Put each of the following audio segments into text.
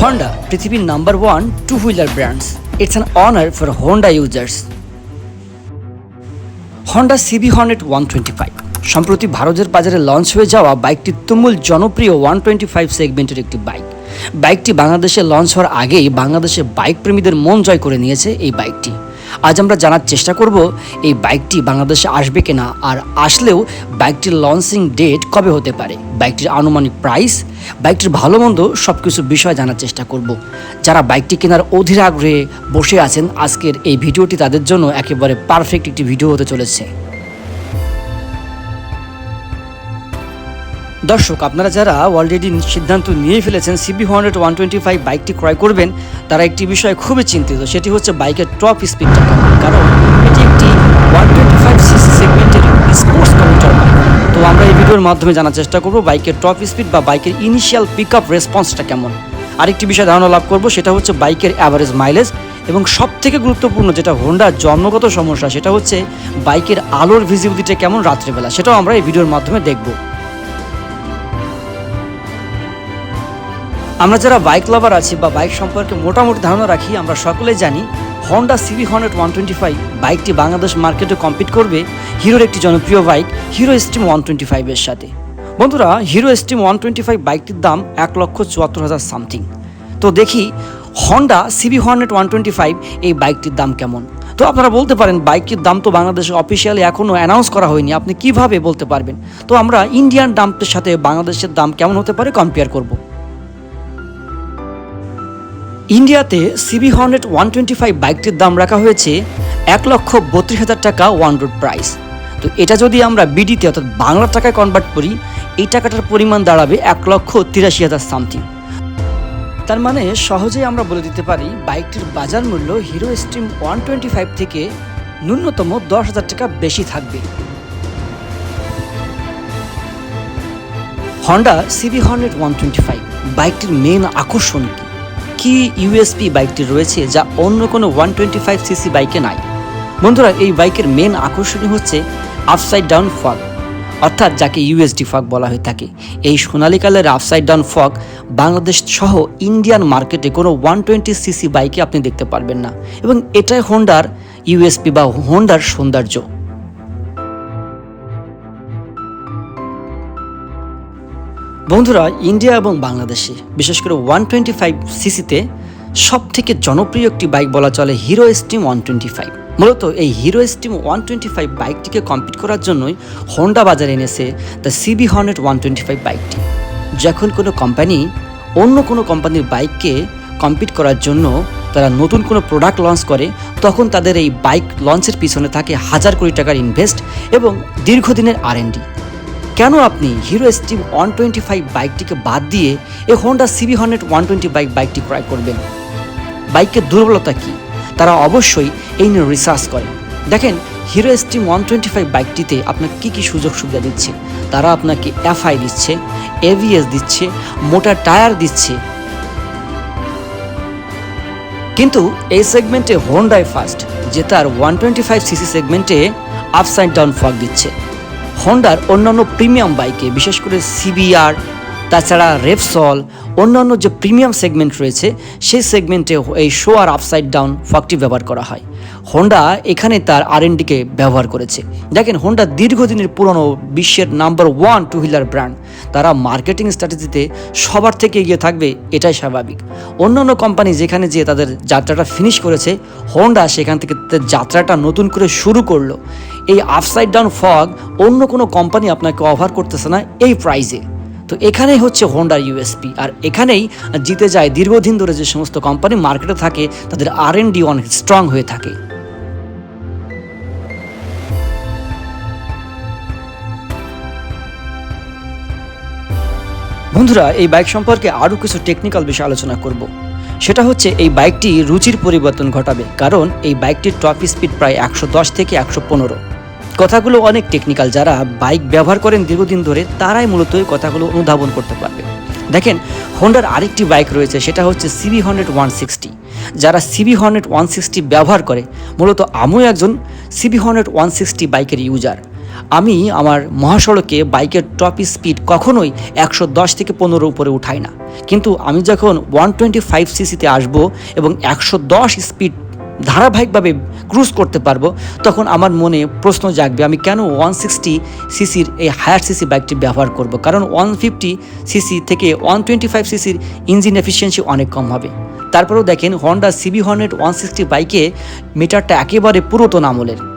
Honda, পৃথিবীর number one two wheeler brands it's an honour for Honda users Honda CB Hornet one twenty five সম্প্রতি ভারতের বাজারে launch হয়ে যাওয়া বাইকটি তুমুল জনপ্রিয় ওয়ান টোয়েন্টি ফাইভ সেগমেন্টের একটি বাইক বাইকটি বাংলাদেশে লঞ্চ হওয়ার আগেই বাংলাদেশে বাইক প্রেমীদের মন জয় করে নিয়েছে এই বাইকটি আজ আমরা জানার চেষ্টা করব এই বাইকটি বাংলাদেশে আসবে কিনা আর আসলেও বাইকটির লঞ্চিং ডেট কবে হতে পারে, বাইকটির আনুমানিক প্রাইস বাইকটির ভালো মন্দ সব কিছু বিষয় জানার চেষ্টা করব। যারা বাইকটি কেনার অধীর আগ্রহে বসে আছেন, আজকের এই ভিডিওটি তাদের জন্য একেবারে পারফেক্ট একটি ভিডিও হতে চলেছে। দর্শক, আপনারা যারা অলরেডি সিদ্ধান্ত নিয়ে ফেলেছেন CB hundred one twenty five বাইকটি ক্রয় করবেন, তারা একটি বিষয়ে খুবই চিন্তিত, সেটি হচ্ছে বাইকের টপ স্পিডটা কারণ এটি একটি ওয়ান টোয়েন্টি ফাইভ সিসি সেগমেন্টের স্পোর্টস কম্পিউটার বাইক তো আমরা এই ভিডিওর মাধ্যমে জানার চেষ্টা করব বাইকের টপ স্পিড বা বাইকের ইনিশিয়াল পিক আপ রেসপন্সটা কেমন। আরেকটি বিষয় ধারণা লাভ করব, সেটা হচ্ছে বাইকের অ্যাভারেজ মাইলেজ এবং সব থেকে গুরুত্বপূর্ণ যেটা হোন্ডার জন্মগত সমস্যা, সেটা হচ্ছে বাইকের আলোর ভিজিবিলিটি কেমন রাত্রেবেলা, সেটাও আমরা এই ভিডিওর মাধ্যমে দেখব। আমরা যারা বাইক লাভার আছি বা বাইক সম্পর্কে মোটামুটি ধারণা রাখি, আমরা সকলে জানি Honda CV hundred one twenty five বাইকটি বাংলাদেশ মার্কেটে কম্পিট করবে হিরোর একটি জনপ্রিয় bike Hero steam one twenty ফাইভের সাথে। বন্ধুরা Hero steam one twenty five বাইকটির দাম এক লক্ষ চুয়াত্তর হাজার সামথিং তো দেখি Honda CB hundred one twenty five এই বাইকটির দাম কেমন? তো আপনারা বলতে পারেন বাইকটির দাম তো বাংলাদেশে অফিসিয়ালি এখনও অ্যানাউন্স করা হয়নি। আপনি কীভাবে বলতে পারবেন? তো আমরা ইন্ডিয়ান দামটির সাথে বাংলাদেশের দাম কেমন হতে পারে কম্পেয়ার করব। ইন্ডিয়াতে CB hundred one twenty five বাইকটির দাম রাখা হয়েছে এক লক্ষ বত্রিশ হাজার টাকা ওয়ান রোড প্রাইস। তো এটা যদি আমরা বিডিতে অর্থাৎ বাংলা টাকায় কনভার্ট করি, এই টাকাটার পরিমাণ দাঁড়াবে এক লক্ষ তিরাশি হাজার সামথিং তার মানে সহজেই আমরা বলে দিতে পারি বাইকটির বাজার মূল্য Hero stream one twenty five থেকে ন্যূনতম দশ হাজার টাকা বেশি থাকবে। Honda CB hundred one twenty five বাইকটির মেন আকর্ষণ কি ইউএসপি বাইকটি রয়েছে যা অন্য কোনো ওয়ান টোয়েন্টি ফাইভ সিসি বাইকে নাই। বন্ধুরা, এই বাইকের মেন আকর্ষণই হচ্ছে আপসাইড ডাউন ফগ অর্থাৎ যাকে ইউএসডি ফগ বলা হয়ে থাকে। এই সোনালি কালের আপসাইড ডাউন ফগ বাংলাদেশ সহ ইন্ডিয়ান মার্কেটে কোনো ওয়ান টোয়েন্টি সিসি বাইকে আপনি দেখতে পারবেন না। এবং এটাই হোন্ডার ইউএসপি বা হোন্ডার সৌন্দর্য। বন্ধুরা, ইন্ডিয়া এবং বাংলাদেশে, বিশেষ করে ওয়ান টোয়েন্টি ফাইভ সিসিতে সব থেকে জনপ্রিয় একটি বাইক বলা চলে Hero steam one twenty five. মূলত এই Hero steam one twenty five বাইকটিকে কম্পিট করার জন্যই হোন্ডা বাজারে এনেছে the CB hundred one twenty five বাইকটি। যখন কোনো কোম্পানি অন্য কোনো কোম্পানির বাইককে কম্পিট করার জন্য তারা নতুন কোনো প্রোডাক্ট লঞ্চ করে, তখন তাদের এই বাইক লঞ্চের পিছনে থাকে হাজার কোটি টাকার ইনভেস্ট এবং দীর্ঘদিনের আর কেন আপনি Hero steam one twenty five বাইকটিকে বাদ দিয়ে এই Honda CB hundred one twenty bike বাইকটি ক্রয় করবেন? বাইকের দুর্বলতা কি? তারা অবশ্যই এই নিয়ে রিসার্চ করে। দেখেন, Hero steam one twenty five বাইকটিতে আপনাকে কী কী সুযোগ সুবিধা দিচ্ছে? তারা আপনাকে এফআই দিচ্ছে এভিএস দিচ্ছে, মোটার টায়ার দিচ্ছে। কিন্তু এই সেগমেন্টে হোন্ডাই ফার্স্ট যে তার ওয়ান টোয়েন্টি ফাইভ সিসি সেগমেন্টে আপসাইড ডাউন ফগ দিচ্ছে। হন্ডার অন্যান্য প্রিমিয়াম বাইকে বিশেষ করে সিবিআর তাছাড়া রেফসল অন্যান্য যে প্রিমিয়াম সেগমেন্ট রয়েছে, সেই সেগমেন্টে এই শো আর আপসাইড ডাউন ফকটি ব্যবহার করা হয়। হোন্ডা এখানে তার আর এনডিকে ব্যবহার করেছে। দেখেন হোন্ডা দীর্ঘদিনের পুরনো বিশ্বের number one two wheeler brand তারা মার্কেটিং স্ট্র্যাটেজিতে সবার থেকে এগিয়ে থাকবে, এটাই স্বাভাবিক। অন্যান্য কোম্পানি যেখানে যেয়ে তাদের যাত্রাটা ফিনিশ করেছে হোন্ডা সেখান থেকে তাদের যাত্রাটা নতুন করে শুরু করল। এই আপসাইড ডাউন ফগ অন্য কোনো কোম্পানি আপনাকে অফার করতেছে না এই প্রাইজে তো এখানেই হচ্ছে হোন্ডার ইউএসপি আর এখানেই জিতে যায় দীর্ঘদিন ধরে যে সমস্ত কোম্পানি মার্কেটে থাকে, তাদের আর এন ডি অনেক স্ট্রং হয়ে থাকে। বন্ধুরা, এই বাইক সম্পর্কে আরও কিছু টেকনিক্যাল বিষয় আলোচনা করব। সেটা হচ্ছে, এই বাইকটি রুচির পরিবর্তন ঘটাবে, কারণ এই বাইকটির টপ স্পিড প্রায় একশো দশ থেকে একশো পনেরো। কথাগুলো অনেক টেকনিক্যাল যারা বাইক ব্যবহার করেন দীর্ঘদিন ধরে, তারাই মূলত এই কথাগুলো অনুধাবন করতে পারবে। দেখেন হোন্ডার আরেকটি বাইক রয়েছে, সেটা হচ্ছে সিবি হান্ড্রেড ওয়ান সিক্সটি যারা সিবি হান্ড্রেড ওয়ান সিক্সটি ব্যবহার করে, মূলত আমিও একজন সিবি হান্ড্রেড ওয়ান সিক্সটি বাইকের ইউজার আমি আমার মহাসড়কে বাইকের টপ স্পিড কখনোই একশো দশ থেকে পনেরো উপরে উঠাই না। কিন্তু আমি যখন ওয়ান টোয়েন্টি ফাইভ সিসিতে আসব এবং একশো দশ স্পিড ধারাবাহিকভাবে ক্রুজ করতে পারব, তখন আমার মনে প্রশ্ন জাগবে, আমি কেন ওয়ান সিক্সটি সিসির এই হায়ার সিসি বাইকটি ব্যবহার করব? কারণ ওয়ান ফিফটি সিসি থেকে ওয়ান টোয়েন্টি ফাইভ সিসির ইঞ্জিন এফিসিয়েন্সি অনেক কম হবে। তারপরেও দেখেন Honda CB hundred one sixty বাইকে মিটারটা একেবারে পুরাতন আমলের।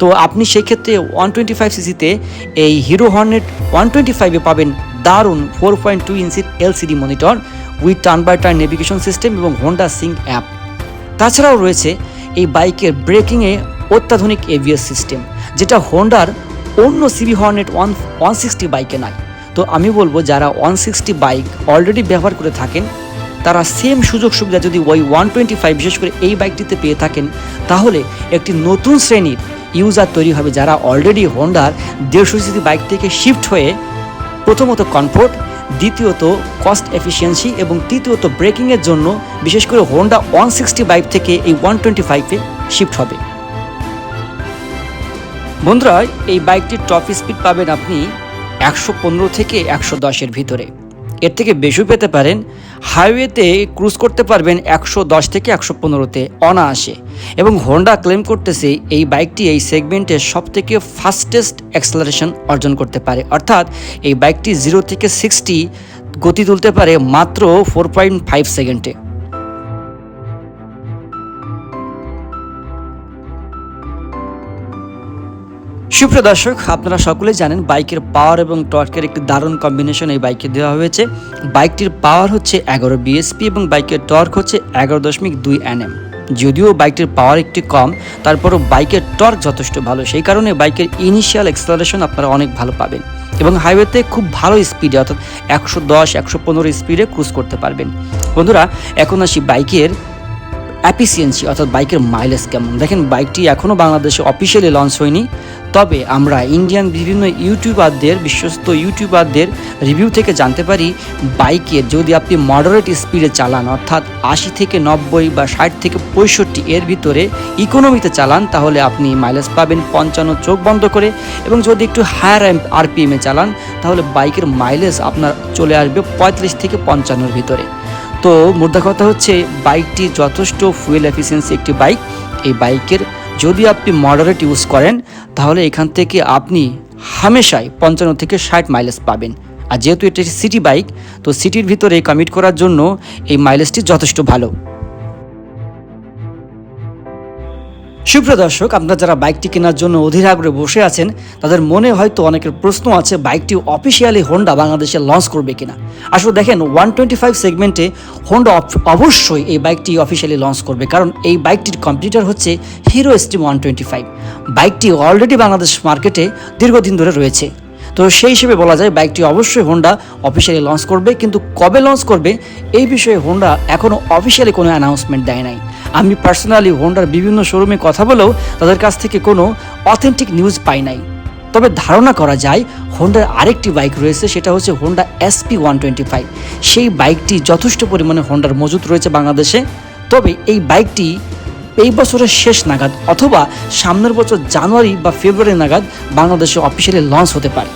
তো আপনি সেই ক্ষেত্রে ওয়ান টোয়েন্টি ফাইভ সিসিতে এই হিরো হর্নেট ওয়ান টোয়েন্টি ফাইভে পাবেন দারুণ ফোর পয়েন্ট টু ইঞ্চির LCD monitor with turn by turn navigation system এবং হোন্ডা সিঙ্ক অ্যাপ তাছাড়াও রয়েছে এই বাইকের ব্রেকিংয়ে অত্যাধুনিক এভিএস সিস্টেম যেটা হোন্ডার অন্য CB Hornet one one sixty বাইকে নাই। তো আমি বলব, যারা ওয়ান সিক্সটি বাইক অলরেডি ব্যবহার করে থাকেন, তারা সেম সুযোগ সুবিধা যদি ওই ওয়ান টোয়েন্টি ফাইভ বিশেষ করে এই বাইকটিতে পেয়ে থাকেন, তাহলে একটি নতুন শ্রেণির ইউজার তৈরি হবে যারা অলরেডি হোন্ডার দেড়শো সিসি বাইক থেকে শিফট হয়ে প্রথমত কমফোর্ট দ্বিতীয়ত কস্ট এফিসিয়েন্সি এবং তৃতীয়ত ব্রেকিংয়ের জন্য বিশেষ করে হোন্ডা ওয়ান সিক্সটি বাইক থেকে এই ওয়ান টোয়েন্টি ফাইভে শিফট হবে। বন্ধুরা, এই বাইকটির টপ স্পিড পাবেন আপনি একশো পনেরো থেকে একশো দশের ভিতরে। এর থেকে বেশিও পেতে পারেন। হাইওয়েতে ক্রুজ করতে পারবেন একশো দশ থেকে একশো পনেরোতে অনায়াসে। এবং হোন্ডা ক্লেম করতেছে এই বাইকটি এই সেগমেন্টে সব থেকে ফাস্টেস্ট অ্যাক্সেলারেশন অর্জন করতে পারে। অর্থাৎ এই বাইকটি জিরো থেকে সিক্সটি গতি তুলতে পারে মাত্র ফোর পয়েন্ট ফাইভ সেকেন্ডে সুপ্রিয় দর্শক, আপনারা সকলেই জানেন বাইকের পাওয়ার এবং টর্কের একটি দারুণ কম্বিনেশন এই বাইকে দেওয়া হয়েছে। বাইকটির পাওয়ার হচ্ছে এগারো বিএসপি এবং বাইকের টর্ক হচ্ছে এগারো দশমিক দুই এনএম যদিও বাইকটির পাওয়ার একটি কম, তারপরও বাইকের টর্ক যথেষ্ট ভালো। সেই কারণে বাইকের ইনিশিয়াল এক্সেলারেশন আপনারা অনেক ভালো পাবেন এবং হাইওয়েতে খুব ভালো স্পিডে অর্থাৎ একশো দশ, একশো পনেরো স্পিডে ক্রুজ করতে পারবেন। বন্ধুরা, এখন আসি বাইকের অ্যাপিসিয়েন্সি অর্থাৎ বাইকের মাইলেজ কেমন? দেখেন, বাইকটি এখনও বাংলাদেশে অফিসিয়ালি লঞ্চ হয়নি। তবে আমরা ইন্ডিয়ান বিভিন্ন ইউটিউবারদের বিশ্বস্ত ইউটিউবারদের রিভিউ থেকে জানতে পারি বাইকের যদি আপনি মডারেট স্পিডে চালান, অর্থাৎ আশি থেকে নব্বই বা ষাট থেকে পঁয়ষট্টি এর ভিতরে ইকোনমিতে চালান, তাহলে আপনি মাইলেজ পাবেন পঞ্চান্ন চোখ বন্ধ করে। এবং যদি একটু হায়ার আরপিএমে চালান, তাহলে বাইকের মাইলেজ আপনার চলে আসবে পঁয়ত্রিশ থেকে পঞ্চান্নর ভিতরে। তো মোদ্দা কথা হচ্ছে, বাইকটি যথেষ্ট ফুয়েল এফিসিয়েন্সি একটি বাইক। এই বাইকের যদি আপনি মডারেট ইউজ করেন, তাহলে এখান থেকে আপনি হামেশাই পঞ্চান্ন থেকে ষাট মাইলেজ পাবেন। আর যেহেতু এটি সিটি বাইক তো সিটির ভিতরে কমিট করার জন্য এই মাইলেজটি যথেষ্ট ভালো। সুপ্রিয় দর্শক, আপনারা যারা বাইকটি কেনার জন্য অধীর আগ্রহে বসে আছেন, তাদের মনে হয়তো অনেকের প্রশ্ন আছে, বাইকটি অফিসিয়ালি হোন্ডা বাংলাদেশে লঞ্চ করবে কিনা। আসলে দেখেন ওয়ান টোয়েন্টি ফাইভ সেগমেন্টে হোন্ডা অবশ্যই এই বাইকটি অফিসিয়ালি লঞ্চ করবে, কারণ এই বাইকটির কম্পিউটার হচ্ছে Hero steam one twenty five বাইকটি অলরেডি বাংলাদেশ মার্কেটে দীর্ঘদিন ধরে রয়েছে। তো সেই হিসেবে বলা যায় বাইকটি অবশ্যই হোন্ডা অফিসিয়ালি লঞ্চ করবে, কিন্তু কবে লঞ্চ করবে এই বিষয়ে হোন্ডা এখনও অফিসিয়ালি কোনো অ্যানাউন্সমেন্ট দেয় নাই। আমি পার্সোনালি হোন্ডার বিভিন্ন শোরুমে কথা বলেও তাদের কাছ থেকে কোনো অথেন্টিক নিউজ পাই নাই। তবে ধারণা করা যায় হোন্ডার আরেকটি বাইক রয়েছে, সেটা হচ্ছে Honda SP one twenty five সেই বাইকটি যথেষ্ট পরিমাণে হোন্ডার মজুত রয়েছে বাংলাদেশে। তবে এই বাইকটি এই বছরের শেষ নাগাদ অথবা সামনের বছর জানুয়ারি বা ফেব্রুয়ারি নাগাদ বাংলাদেশে অফিসিয়ালি লঞ্চ হতে পারে।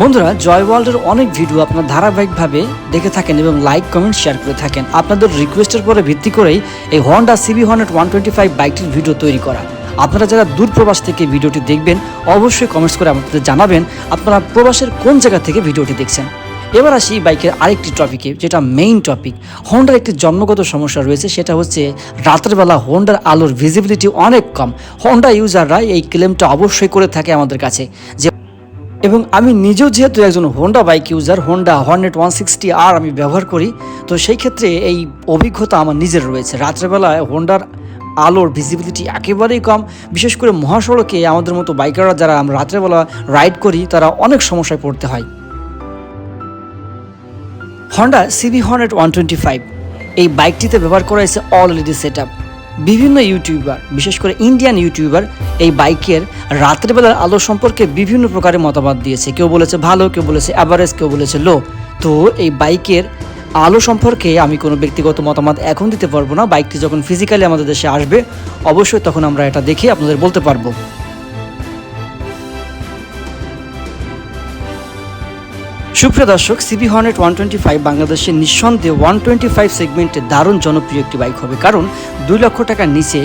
বন্ধুরা জয় ওয়ার্ল্ডের অনেক ভিডিও আপনার ধারাবাহিকভাবে দেখে থাকেন এবং লাইক কমেন্ট শেয়ার করে থাকেন। আপনাদের রিকোয়েস্টের পরে ভিত্তি করেই এই Honda CB hundred one twenty five বাইকটির ভিডিও তৈরি করা। আপনারা যারা দূর প্রবাস থেকে ভিডিওটি দেখবেন, অবশ্যই কমেন্টস করে আমাদের জানাবেন, আপনারা প্রবাসের কোন জায়গা থেকে ভিডিওটি দেখছেন। এবার আসি বাইকের আরেকটি টপিকে, যেটা মেইন টপিক হোন্ডার একটি জন্মগত সমস্যা রয়েছে, সেটা হচ্ছে রাতের বেলা হোন্ডার আলোর ভিজিবিলিটি অনেক কম। হোন্ডা ইউজাররা এই ক্লেমটা অবশ্যই করে থাকে আমাদের কাছে। যে এবং আমি নিজেও যেহেতু একজন Honda bike user Honda Hornet one sixty আর আমি ব্যবহার করি, তো সেই ক্ষেত্রে এই অভিজ্ঞতা আমার নিজের রয়েছে। রাত্রেবেলায় হোন্ডার আলোর ভিজিবিলিটি একেবারেই কম। বিশেষ করে মহাসড়কে আমাদের মতো বাইকাররা যারা আমরা রাত্রেবেলা রাইড করি, তারা অনেক সমস্যায় পড়তে হয়। Honda CB Hornet one twenty five এই বাইকটিতে ব্যবহার করা হয়েছে অল এলইডি সেট বিভিন্ন ইউটিউবার বিশেষ করে ইন্ডিয়ান ইউটিউবার এই বাইকের রাত্রেবেলার আলো সম্পর্কে বিভিন্ন প্রকারের মতামত দিয়েছে। কেউ বলেছে ভালো, কেউ বলেছে অ্যাভারেজ কেউ বলেছে লো তো এই বাইকের আলো সম্পর্কে আমি কোনো ব্যক্তিগত মতামত এখন দিতে পারব না। বাইকটি যখন ফিজিক্যালি আমাদের দেশে আসবে, অবশ্যই তখন আমরা এটা দেখে আপনাদের বলতে পারব। সুপ্রিয় দর্শক CB Hornet one twenty five বাংলাদেশের নিঃসন্দেহে ওয়ান টোয়েন্টি ফাইভ সেগমেন্টে দারুণ জনপ্রিয় একটি বাইক হবে। কারণ দুই লক্ষ টাকার নিচে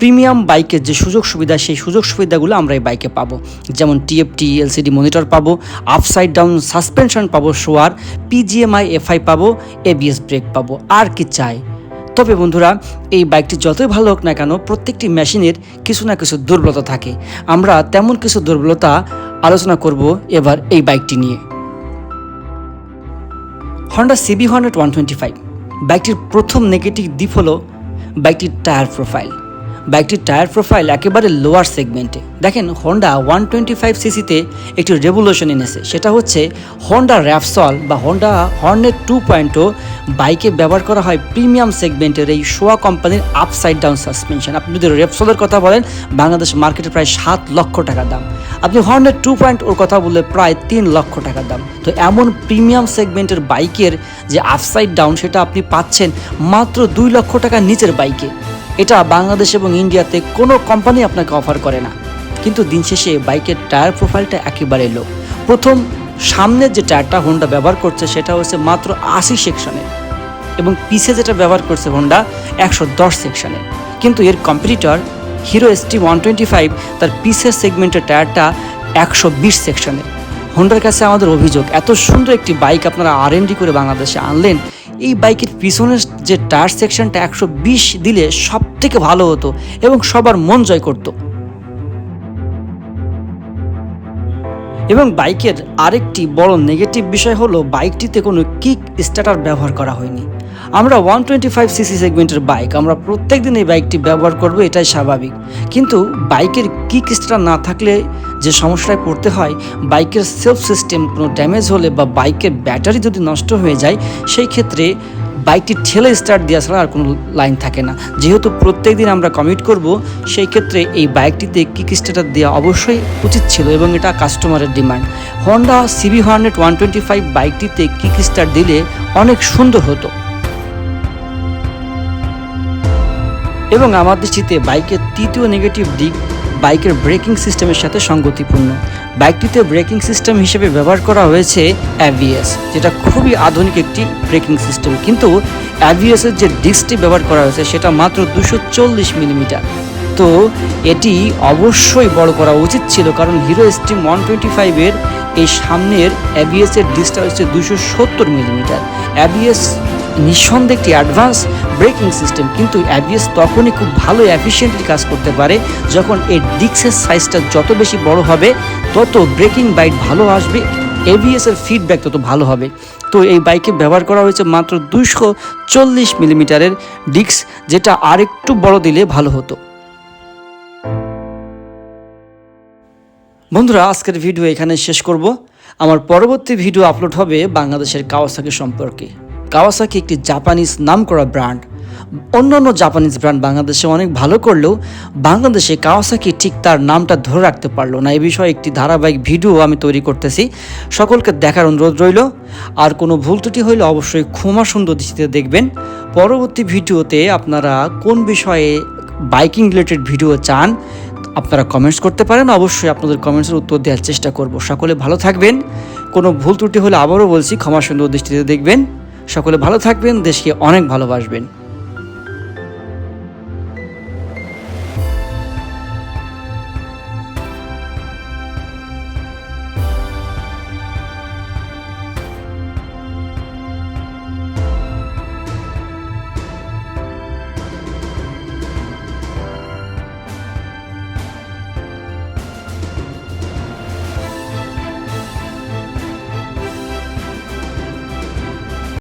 প্রিমিয়াম বাইকের যে সুযোগ সুবিধা, সেই সুযোগ সুবিধাগুলো আমরা এই বাইকে পাবো। যেমন টিএফটি এলসিডি মনিটর পাবো আপসাইড ডাউন সাসপেনশন পাবো শোয়ার পিজিএমআই এফআই পাবো এবিএস ব্রেক পাবো, আর কি চাই। তবে বন্ধুরা, এই বাইকটি যতই ভালো হোক না কেন, প্রত্যেকটি মেশিনের কিছু না কিছু দুর্বলতা থাকে। আমরা তেমন কিছু দুর্বলতা আলোচনা করব এবার এই বাইকটি নিয়ে। Honda CB hundred one twenty five বাইকটির প্রথম নেগেটিভ দিক হলো বাইকটির টায়ার প্রোফাইল বাইকটির টায়ার প্রোফাইল একেবারে লোয়ার সেগমেন্টে দেখেন হন্ডা ওয়ান টোয়েন্টি ফাইভ সিসিতে একটি রেভলিউশন এনেছে। সেটা হচ্ছে হন্ডা র্যাপসল বা হন্ডা হর্নেট টু পয়েন্টও বাইকে ব্যবহার করা হয় প্রিমিয়াম সেগমেন্টের এই শোয়া কোম্পানির আপসাইড ডাউন সাসপেনশন আপনি যদি রেপসলের কথা বলেন, বাংলাদেশ মার্কেটে প্রায় সাত লক্ষ টাকা দাম। আপনি হর্নেট টু পয়েন্ট ওর কথা বললে প্রায় তিন লক্ষ টাকা দাম। তো এমন প্রিমিয়াম সেগমেন্টের বাইকের যে আপসাইড ডাউন সেটা আপনি পাচ্ছেন মাত্র দুই লক্ষ টাকার নিচের বাইকে। এটা বাংলাদেশ এবং ইন্ডিয়াতে কোনো কোম্পানি আপনাকে অফার করে না। কিন্তু দিন শেষে বাইকের টায়ার প্রোফাইলটা একেবারে লো প্রথম সামনের যে টায়ারটা হোন্ডা ব্যবহার করছে, সেটা হচ্ছে মাত্র আশি সেকশনের এবং পিছে যেটা ব্যবহার করছে হোন্ডা একশো দশ সেকশনের কিন্তু এর competitor Hero ST one twenty five তার পিসের সেগমেন্টের টায়ারটা একশো বিশ সেকশনের হোন্ডার কাছে আমাদের অভিযোগ, এত সুন্দর একটি বাইক আপনারা আর করে বাংলাদেশে আনলেন এই বাইকের পিছনের যে টায়ার সেকশনটা একশো বিশ দিলে সব থেকে ভালো হতো এবং সবার মন জয় করতো। এবং বাইকের আরেকটি বড় নেগেটিভ বিষয় হলো বাইকটিতে কোনো কিক স্টার্টার ব্যবহার করা হয়নি। আমরা ওয়ান টোয়েন্টি ফাইভ সিসি সেগমেন্টের বাইক আমরা প্রত্যেক দিন এই বাইকটি ব্যবহার করব, এটাই স্বাভাবিক। কিন্তু বাইকের কিক স্টার্টার না থাকলে যে সমস্যায় পড়তে হয়, বাইকের সেলফ সিস্টেম কোনো ড্যামেজ হলে বা বাইকের ব্যাটারি যদি নষ্ট হয়ে যায়, সেই ক্ষেত্রে বাইকটি ঠেলে স্টার্ট দেওয়া ছাড়া আর কোনো লাইন থাকে না। যেহেতু প্রত্যেক দিন আমরা কমিট করব, সেই ক্ষেত্রে এই বাইকটিতে কিক স্টার্টার দেওয়া অবশ্যই উচিত ছিল এবং এটা কাস্টমারের demand Honda CB hundred one twenty five বাইকটিতে kick start দিলে অনেক সুন্দর হতো। এবং আমার দৃষ্টিতে বাইকের তৃতীয় নেগেটিভ দিক বাইকের ব্রেকিং সিস্টেমের সাথে সঙ্গতিপূর্ণ। বাইকটিতে ব্রেকিং সিস্টেম হিসেবে ব্যবহার করা হয়েছে অ্যাভিএস, যেটা খুবই আধুনিক একটি ব্রেকিং সিস্টেম। কিন্তু অ্যাভিএসের যে ডিস্কটি ব্যবহার করা হয়েছে, সেটা মাত্র দুশো চল্লিশ মিলিমিটার। তো এটি অবশ্যই বড় করা উচিত ছিল, কারণ হিরো স্ট্রিম ওয়ান টোয়েন্টি ফাইভের এই সামনের অ্যাবিএসের ডিসটা হচ্ছে দুশো সত্তর মিলিমিটার। অ্যাবিএস নিঃসন্দেহে একটি অ্যাডভান্স ব্রেকিং সিস্টেম কিন্তু অ্যাবিএস তখনই খুব ভালো এফিসিয়েন্টলি কাজ করতে পারে। যখন এই ডিক্সের সাইজটা যত বেশি বড় হবে, তত ব্রেকিং বাইট ভালো আসবে এবিএস এর ফিডব্যাক তত ভালো হবে। তো এই বাইকে ব্যবহার করা হয়েছে মাত্র দুশো চল্লিশ মিলিমিটারের ডিক্স যেটা আরেকটু বড় দিলে ভালো হতো। বন্ধুরা, আজকের ভিডিও এখানে শেষ করব। আমার পরবর্তী ভিডিও আপলোড হবে বাংলাদেশের কাওয়াসাকি সম্পর্কে। কাওয়াসাকি একটি জাপানিজ নামকরা ব্র্যান্ড অন্যান্য জাপানিজ ব্র্যান্ড বাংলাদেশে অনেক ভালো করলেও বাংলাদেশে কাওয়াসাকি ঠিক তার নামটা ধরে রাখতে পারল না। এ বিষয়ে একটি ধারাবাহিক ভিডিও আমি তৈরি করতেছি। সকলকে দেখার অনুরোধ রইল। আর কোনো ভুল ত্রুটি হইলে অবশ্যই ক্ষমা সুন্দর দৃষ্টিতে দেখবেন। পরবর্তী ভিডিওতে আপনারা কোন বিষয়ে বাইকিং রিলেটেড ভিডিও চান, আপনারা কমেন্টস করতে পারেন। অবশ্যই আপনাদের কমেন্টসের উত্তর দেওয়ার চেষ্টা করব। সকলে ভালো থাকবেন। কোনো ভুল ত্রুটি হলে আবারও বলছি, ক্ষমা সুন্দর দৃষ্টিতে দেখবেন। সকলে ভালো থাকবেন দেশকে অনেক ভালোবাসবেন।